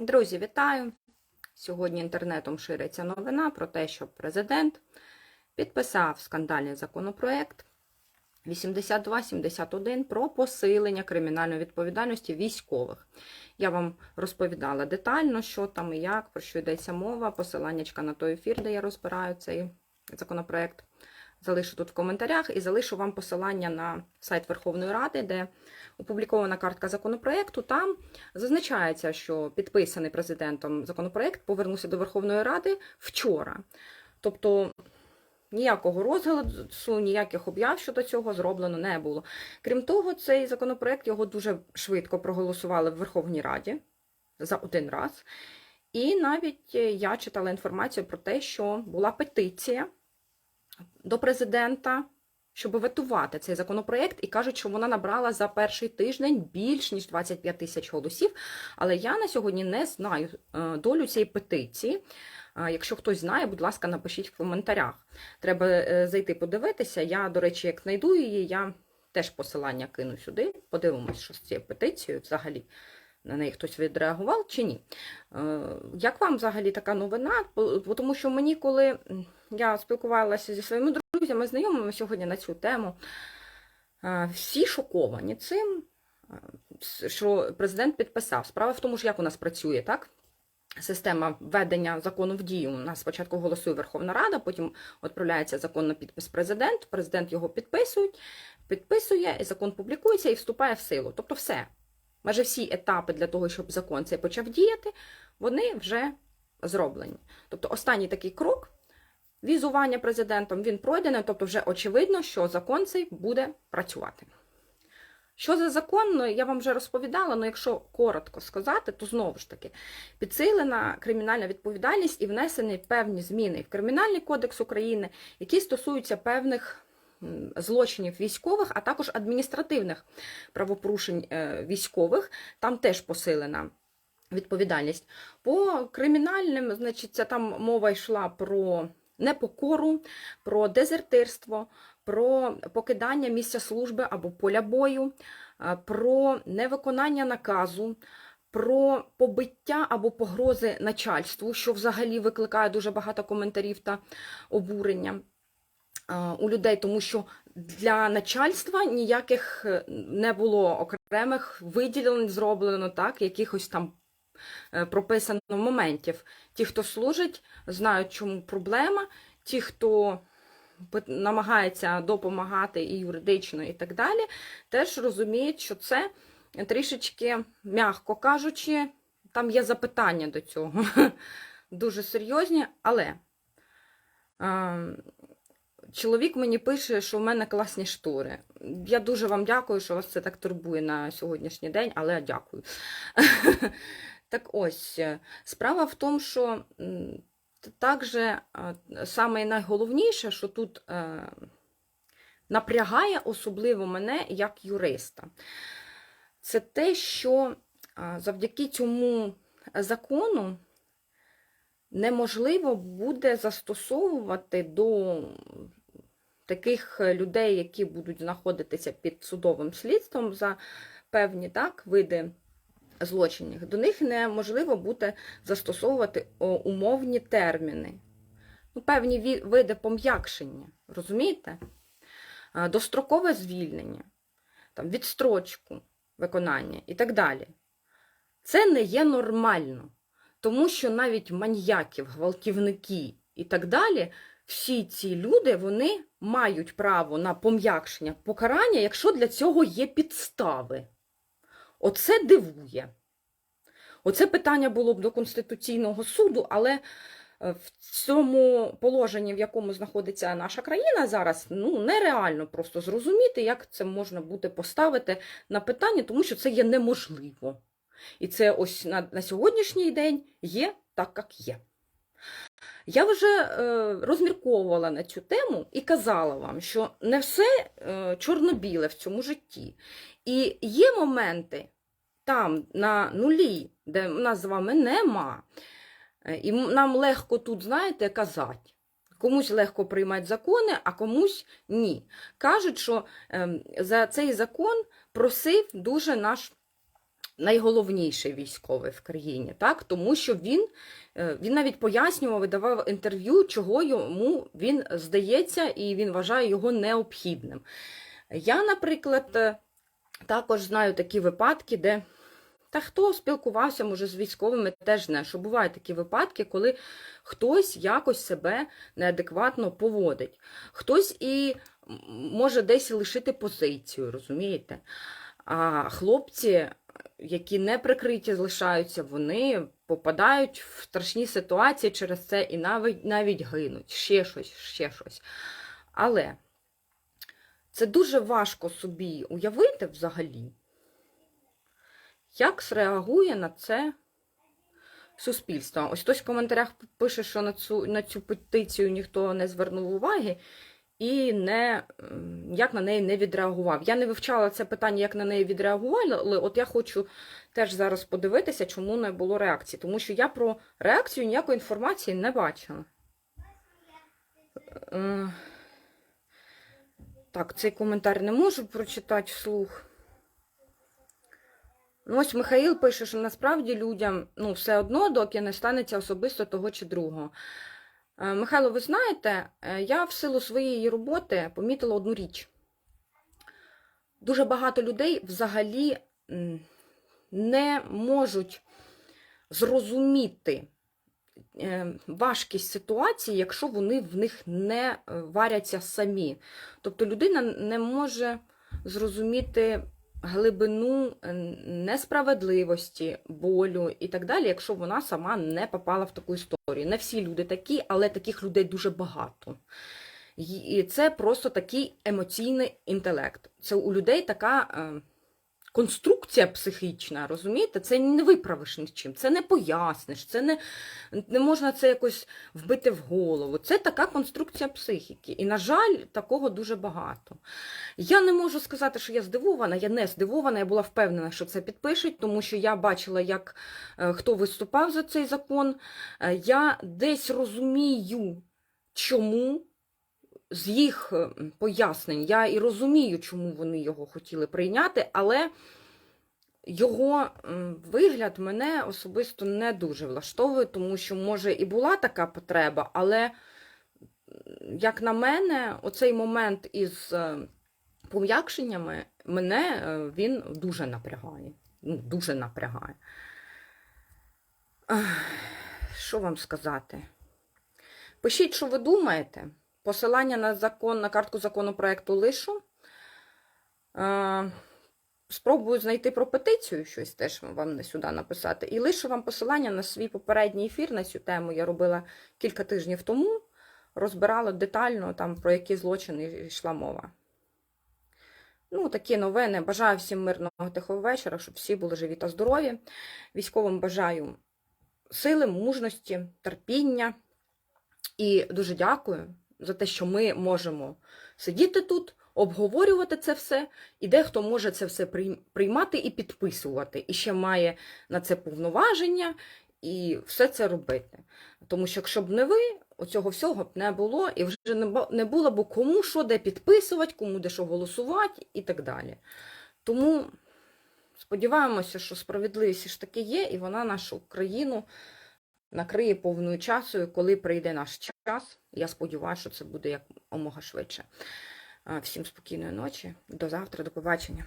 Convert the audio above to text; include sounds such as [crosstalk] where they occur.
Друзі, вітаю! Сьогодні інтернетом шириться новина про те, що президент підписав скандальний законопроект 8271 про посилення кримінальної відповідальності військових. Я вам розповідала детально, що там і як, про що йдеться мова, посиланнячка на той ефір, де я розбираю цей законопроект. Залишу тут в коментарях і залишу вам посилання на сайт Верховної Ради, де опублікована картка законопроекту. Там зазначається, що підписаний президентом законопроект повернувся до Верховної Ради вчора. Тобто ніякого розголосу, ніяких об'яв щодо цього зроблено не було. Крім того, цей законопроект його дуже швидко проголосували в Верховній Раді за один раз. І навіть я читала інформацію про те, що була петиція до президента, щоб ветувати цей законопроект, і кажуть, що вона набрала за перший тиждень більш ніж 25 тисяч голосів. Але я на сьогодні не знаю е, долю цієї петиції. Е, Якщо хтось знає, будь ласка, напишіть в коментарях. Треба е, зайти подивитися. Я, до речі, як знайду її, я теж посилання кину сюди. Подивимось, що з цією петицією взагалі. На неї хтось відреагував чи ні? Як вам взагалі така новина? Тому що мені, коли я спілкувалася зі своїми друзями, знайомими сьогодні на цю тему, всі шоковані цим, що президент підписав. Справа в тому, що як у нас працює, так? Система введення закону в дію. У нас спочатку голосує Верховна Рада, потім відправляється закон на підпис президент, президент його підписує, підписує, і закон публікується і вступає в силу. Тобто все. Майже всі етапи для того, щоб закон цей почав діяти, вони вже зроблені. Тобто останній такий крок візування президентом він пройдений, тобто вже очевидно, що закон цей буде працювати. Що за закон, ну, я вам вже розповідала, але якщо коротко сказати, то знову ж таки підсилена кримінальна відповідальність і внесені певні зміни в Кримінальний кодекс України, які стосуються певних злочинів військових, а також адміністративних правопорушень е, військових. Там теж посилена відповідальність. По кримінальним, значить, там мова йшла про непокору, про дезертирство, про покидання місця служби або поля бою, е, про невиконання наказу. Про побиття або погрози начальству, що взагалі викликає дуже багато коментарів та обурення е, у людей, тому що для начальства ніяких е, не було окремих виділень зроблено, так, якихось там прописано моментів. Ті, хто служить, знають, чому проблема, ті, хто намагається допомагати і юридично, і так далі, теж розуміють, що це трішечки, м'яко кажучи, там є запитання до цього. [laughs] Дуже серйозні, але. е, Чоловік мені пише, що в мене класні штори. Я дуже вам дякую, що вас це так турбує на сьогоднішній день, але дякую. [laughs] Так ось, е, справа в тому, що також е, саме найголовніше, що тут е, напрягає особливо мене як юриста, це те, що завдяки цьому закону неможливо буде застосовувати до таких людей, які будуть знаходитися під судовим слідством за певні так, види злочинів, до них неможливо буде застосовувати умовні терміни. Ну, певні види пом'якшення, розумієте? Дострокове звільнення, там, відстрочку виконання і так далі. Це не є нормально, тому що навіть маньяків, гвалтівники і так далі, всі ці люди вони мають право на пом'якшення покарання, якщо для цього є підстави. Оце дивує. Оце питання було б до Конституційного суду, але е, в цьому положенні, в якому знаходиться наша країна зараз, ну нереально просто зрозуміти, як це можна буде поставити на питання, тому що це є неможливо. І це ось на, на сьогоднішній день є так, як є. Я вже е, розмірковувала на цю тему і казала вам, що не все е, чорно-біле в цьому житті. І є моменти там, на нулі, де нас з вами нема. Е, І нам легко тут, знаєте, казати. Комусь легко приймати закони, а комусь ні. Кажуть, що ем, за цей закон просив дуже наш найголовніший військовий в країні, так? тому що він, е, він навіть пояснював і давав інтерв'ю, чого йому він здається, і він вважає його необхідним. Я, наприклад, е, також знаю такі випадки, де та хто спілкувався, може, з військовими, теж знає, що бувають такі випадки, коли хтось якось себе неадекватно поводить. Хтось і може десь лишити позицію, розумієте? А хлопці, які не прикриті залишаються, вони попадають в страшні ситуації через це і навіть, навіть гинуть. Ще щось, ще щось. Але це дуже важко собі уявити взагалі, як зреагує на це суспільство. Ось хтось в коментарях пише, що на цю, на цю петицію ніхто не звернув уваги і не, як на неї не відреагував. Я не вивчала це питання, як на неї відреагували, от я хочу теж зараз подивитися, чому не було реакції. Тому що я про реакцію ніякої інформації не бачила. Е, Так, цей коментар не можу прочитати вслух. Ну, ось Михаїл пише, що насправді людям ну, все одно, доки не станеться особисто того чи другого. Е, Михайло, ви знаєте, е, я в силу своєї роботи помітила одну річ. Дуже багато людей взагалі не можуть зрозуміти е, важкість ситуації, якщо вони в них не варяться самі. Тобто людина не може зрозуміти глибину е, несправедливості, болю і так далі, якщо вона сама не попала в таку історію. Не всі люди такі, але таких людей дуже багато. І це просто такий емоційний інтелект. Це у людей така е, конструкція психічна, розумієте? Це не виправиш нічим, це не поясниш, це не, не можна це якось вбити в голову. Це така конструкція психіки. І, на жаль, такого дуже багато. Я не можу сказати, що я здивована, я не здивована, я була впевнена, що це підпишуть, тому що я бачила, як е, хто виступав за цей закон. Е, Я десь розумію, чому. З їх е, пояснень я і розумію, чому вони його хотіли прийняти, але його вигляд мене особисто не дуже влаштовує, тому що, може, і була така потреба, але, як на мене, оцей момент із е, пом'якшеннями мене е, він дуже напрягає. Ну, дуже напрягає. Що вам сказати? Пишіть, що ви думаєте. Посилання на закон, на картку законопроекту лишу. Е, Спробую знайти про петицію щось теж вам сюди написати. І лишу вам посилання на свій попередній ефір на цю тему. Я робила кілька тижнів тому, розбирала детально, там, про які злочини йшла мова. Ну, такі новини. Бажаю всім мирного тихого вечора, щоб всі були живі та здорові. Військовим бажаю сили, мужності, терпіння. І дуже дякую за те, що ми можемо сидіти тут, обговорювати це все, і дехто може це все приймати і підписувати, і ще має на це повноваження і все це робити. Тому що якщо б не ви, оцього всього б не було, і вже не було б кому що де підписувати, кому де що голосувати і так далі. Тому сподіваємося, що справедливість ж таки є, і вона нашу країну накриє повною часою, коли прийде наш час. Я сподіваюся, що це буде як омога швидше. Всім спокійної ночі. До завтра, до побачення.